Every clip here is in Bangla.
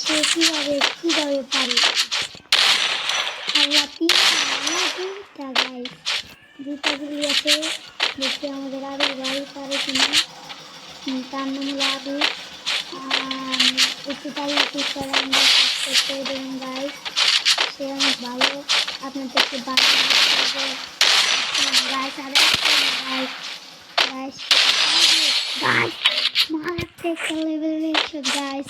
সে কীভাবে কীভাবে পারে আল্লাহ তিনটা আল্লাহ তিনটা গাইস দুটা গুলি আছে দেখি আমাদের আরও গাড়ি পারে কিনা হুম, তার নাম হলো আবু আম, একটু তাই একটু করে আমরা সাবস্ক্রাইব করে দেবেন গাইস সে অনেক ভালো আপনাদেরকে বাড়ি গাইস আর গাইস গাইস গাইস মারাত্মক লেভেল এসো গাইস গাইস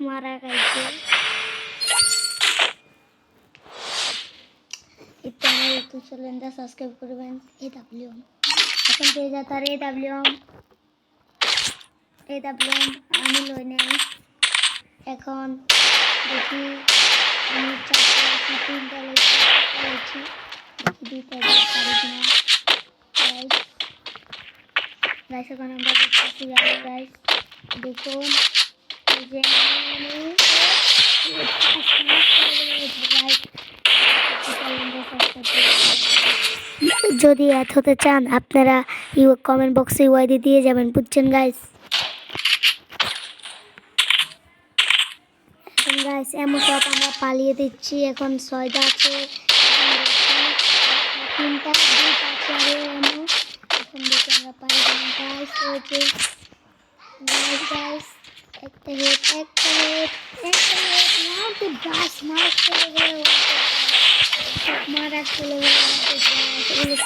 মারা খাইছে একটু আমার ইউটিউব চ্যানেলটা সাবস্ক্রাইব করবেন এ ডাব্লিউ এখন পেয়ে যা তার এ ডাব্লিউ এ ডাব্লিউ আমি লই নাই এখন দেখি আমি চারটা লইছি তিনটা লইছি চারটা লইছি দেখি দুইটা পারি কিনা গাইস গাইস এখন আমরা দেখতেছি গাইস দেখুন এই যে যদি এত হতে চান, আপনারা ইউ কমেন্ট বক্সে ইউআইডি দিয়ে যাবেন, বুঝছেন গাইস গাইস এমন সব আমরা পালিয়ে দিচ্ছি। এখন ছয়টা আছে। তিনটা আছে আমরা guys guys guys একটা হেড একটা হেড একটা হেড মারতে গাছ মারা চলে গেল মারা চলে গেল